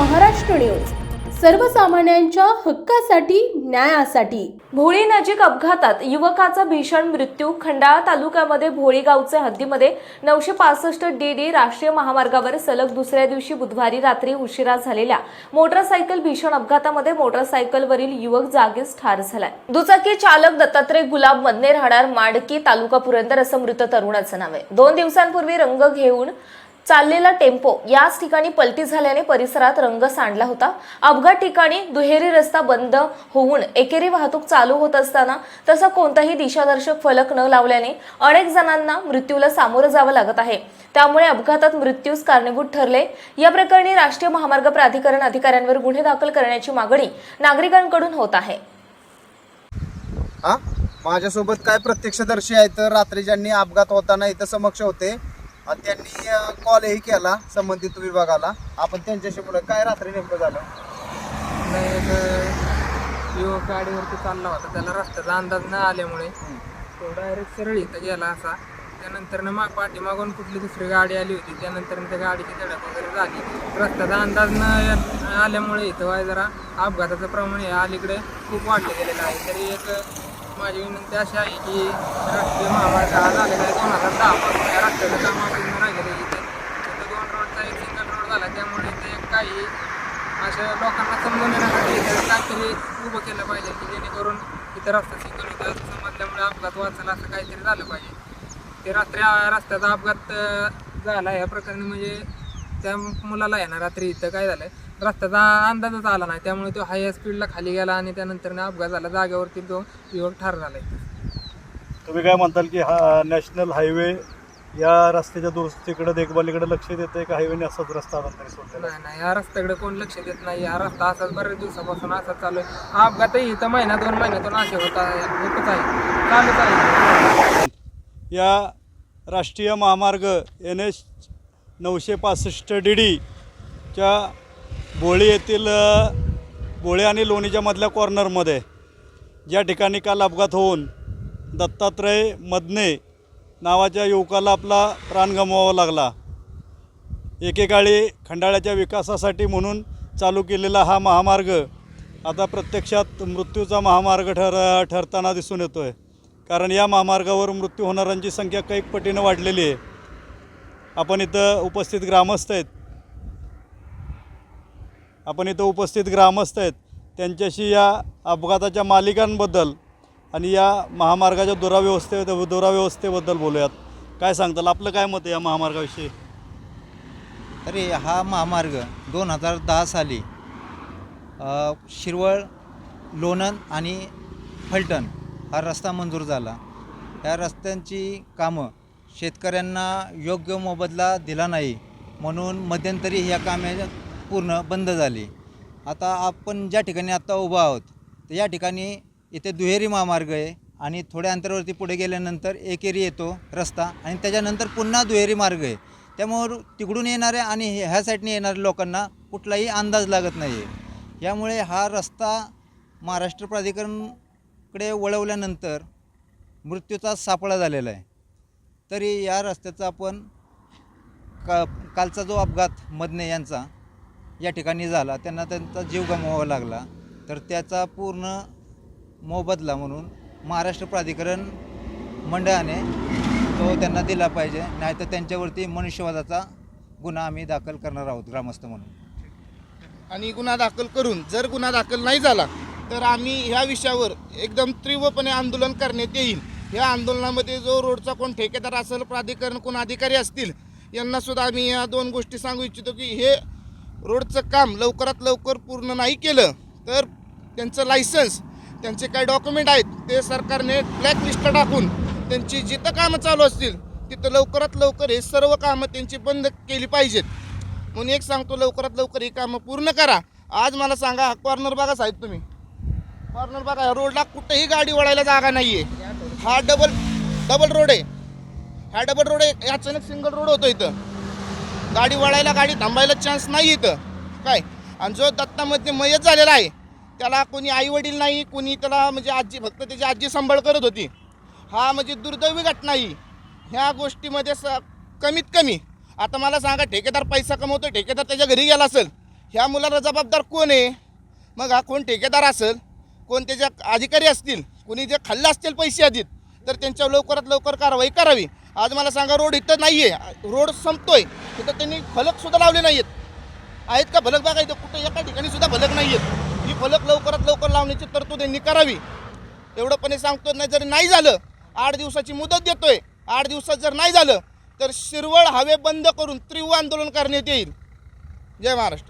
Maharashtra news. सर्वसामान्यांच्या हक्कासाठी न्यायासाठी. भोळी नजीक अपघातात युवकाचा भीषण मृत्यू. खंडाळा तालुक्यामध्ये भोळी हद्दीमध्ये नऊशे पासष्ट डी डी राष्ट्रीय महामार्गावर सलग दुसऱ्या दिवशी बुधवारी रात्री उशिरा झालेल्या मोटरसायकल भीषण अपघातामध्ये मोटरसायकलवरील युवक जागीच ठार झालाय. दुचाकी चालक दत्तात्रय गुलाब मदने राहणार माडकी तालुका पुरंदर असं मृत तरुणाचं नाव आहे. दोन दिवसांपूर्वी रंग घेऊन चाललेला टेम्पो याच ठिकाणी पलटी झाल्याने परिसरात रंग सांडला होता. अपघात ठिकाणी दुहेरी रस्ता बंद होऊन एकेरी वाहतूक चालू होत असताना तसा कोणताही दिशादर्शक फलक न लावल्याने अनेक जणांना मृत्यूला सामोरं जावं लागत आहे. त्यामुळे अपघातात मृत्यूस कारणीभूत ठरले. या प्रकरणी राष्ट्रीय महामार्ग प्राधिकरण अधिकाऱ्यांवर गुन्हे दाखल करण्याची मागणी नागरिकांकडून होत आहे. हा? माझ्यासोबत काय प्रत्यक्षदर्शी आहेत? तर रात्री ज्यांनी अपघात होताना इथं समक्ष होते आणि त्यांनी कॉलही केला संबंधित विभागाला. आपण त्यांच्याशी बोला काय रात्री नेमकं झालं? नाही एक युवक गाडीवरती चालला होता. त्याला रस्त्याचा अंदाज न आल्यामुळे तो डायरेक्ट सरळ इथं गेला असा. त्यानंतर मग पाठीमागून कुठली दुसरी गाडी आली होती. त्यानंतर त्या गाडीची धडक वगैरे झाली. रस्त्याचा अंदाज न आल्यामुळे इथं वाय जरा अपघाताचं प्रमाण हे अलीकडे खूप वाढलं गेलेलं आहे. तरी एक माझी विनंती अशी आहे की राष्ट्रीय महामार्ग हा झालेला आहे. दोन हजार दहापासून या रस्त्याचं काम पूर्ण राहिलेलं आहे इथं. इथं दोन रोडचा एक सिंगल रोड झाला. त्यामुळे ते काही असं लोकांना समजून येण्यासाठी इथं काहीतरी उभं केलं पाहिजे की जेणेकरून इथं रस्ता सिंगल होतं. असं समजल्यामुळे अपघात वाचायला असं काहीतरी झालं पाहिजे. ते रात्री रस्त्याचा अपघात अं, झाला. ह्या प्रकरणी म्हणजे त्या मुलाला आहे ना रात्री इथं काय झालं रस्त्याचा अंदाजच आला नाही. त्यामुळे तो हाय स्पीडला खाली गेला आणि त्यानंतर अपघात झाला. जागेवरती तो युवक ठार झाला तुम्ही काय म्हणताल की हा नॅशनल हायवे या रस्त्याच्या दुरुस्तीकडे देखभालीकडे लक्ष देत आहे का हायवेने असाच रस्ता? नाही नाही या रस्त्याकडे कोण लक्ष देत नाही. हा रस्ता असाच बऱ्याच दिवसापासून असाच चालू आहे. अपघातही इथं महिना दोन महिन्यातून असे होत आहे. होतच आहे. चालूच आहे. या राष्ट्रीय महामार्ग एन एच नऊशे पासष्ट डी डीच्या बोळी येथील अ, बोळे आणि लोणीच्या मधल्या कॉर्नरमध्ये ज्या ठिकाणी काल अपघात होऊन दत्तात्रय मदने नावाच्या युवकाला आपला प्राण गमवावा लागला. एकेकाळी खंडाळ्याच्या विकासासाठी म्हणून चालू केलेला हा महामार्ग आता प्रत्यक्षात मृत्यूचा महामार्ग ठर ठरताना दिसून येतो आहे कारण या महामार्गावर मृत्यू होणाऱ्यांची संख्या कैकपटीनं वाढलेली आहे. आपण इथं उपस्थित ग्रामस्थ आहेत. आपण इथं उपस्थित ग्रामस्थ आहेत. त्यांच्याशी या अपघाताच्या मालिकांबद्दल आणि या महामार्गाच्या दुराव्यवस्थे दुराव्यवस्थेबद्दल बोलूयात. काय सांगताल? आपलं काय मत आहे या महामार्गाविषयी? अरे हा महामार्ग दोन हजार दहा साली शिरवळ लोणंद आणि फलटण हा रस्ता मंजूर झाला. या रस्त्यांची कामं शेतकऱ्यांना योग्य मोबदला दिला नाही म्हणून मध्यंतरी ह्या कामे पूर्ण बंद झाली. आता आपण ज्या ठिकाणी आत्ता उभा आहोत तर या ठिकाणी इथे दुहेरी महामार्ग आहे आणि थोड्या अंतरावरती पुढे गेल्यानंतर एकेरी येतो रस्ता आणि त्याच्यानंतर पुन्हा दुहेरी मार्ग आहे. त्यामुळं तिकडून येणाऱ्या आणि हे- ह्या साईडने येणाऱ्या लोकांना कुठलाही अंदाज लागत नाही आहे यामुळे हा रस्ता महाराष्ट्र प्राधिकरणकडे वळवल्यानंतर मृत्यूचा सापळा झालेला आहे. तरी या रस्त्याचा आपण का कालचा जो अपघात मदने यांचा या ठिकाणी झाला त्यांना त्यांचा जीव गमवावा लागला. तर त्याचा पूर्ण मोबदला म्हणून महाराष्ट्र प्राधिकरण मंडळाने तो त्यांना दिला पाहिजे. नाहीतर त्यांच्यावरती मनुष्यवादाचा गुन्हा आम्ही दाखल करणार आहोत ग्रामस्थ म्हणून. आणि गुन्हा दाखल करून जर गुन्हा दाखल नाही झाला तर आम्ही ह्या विषयावर एकदम तीव्रपणे आंदोलन करण्यात येईल. या आंदोलनामध्ये जो रोडचा कोण ठेकेदार असेल प्राधिकरण कोण अधिकारी असतील यांना सुद्धा आम्ही या दोन गोष्टी सांगू इच्छितो की हे रोडचं काम लवकरात लवकर पूर्ण नाही केलं तर त्यांचं लायसन्स त्यांचे काही डॉक्युमेंट आहेत ते सरकारने ब्लॅकलिस्ट टाकून त्यांची जिथं कामं चालू असतील तिथं लवकरात लवकर हे सर्व कामं त्यांची बंद केली पाहिजेत. म्हणून एक सांगतो लवकरात लवकर ही कामं पूर्ण करा. आज मला सांगा कॉर्नर बघा साहेब तुम्ही. कॉर्नर बागा रोडला कुठेही गाडी वळायला जागा नाही आहे हा डबल डबल रोड आहे. हा डबल रोड आहे. अचानक सिंगल रोड होतो इथं. गाडी वळायला गाडी थांबायला चान्स नाही इथं. काय? आणि जो दत्तामध्ये मयत झालेला आहे त्याला कोणी आई वडील नाही कोणी त्याला म्हणजे आजी फक्त त्याची आजी सांभाळ करत होती. हा म्हणजे दुर्दैवी घटना ही. ह्या गोष्टीमध्ये स कमीत कमी आता मला सांगा ठेकेदार पैसा कमवतो ठेकेदार त्याच्या घरी गेला असेल ह्या मुलाला जबाबदार कोण आहे? मग हा कोण ठेकेदार असेल? कोण त्याच्या अधिकारी असतील? कुणी जे खाल्लं असतील पैसे आधीत तर त्यांच्यावर लवकरात लवकर कारवाई करावी. आज मला सांगा रोड इथं नाही आहे रोड संपतोय. तिथं त्यांनी फलकसुद्धा लावले नाही आहेत आहेत का फलक? बघा इथं कुठं एका ठिकाणी सुद्धा फलक नाही आहेत ही फलक लवकरात लवकर लावण्याची तरतूद त्यांनी करावी. एवढंपणे सांगतो नाही जर नाही झालं आठ दिवसाची मुदत देतोय. आठ दिवसात जर नाही झालं तर शिरवळ हवे बंद करून तीव्र आंदोलन करण्यात येईल. जय महाराष्ट्र.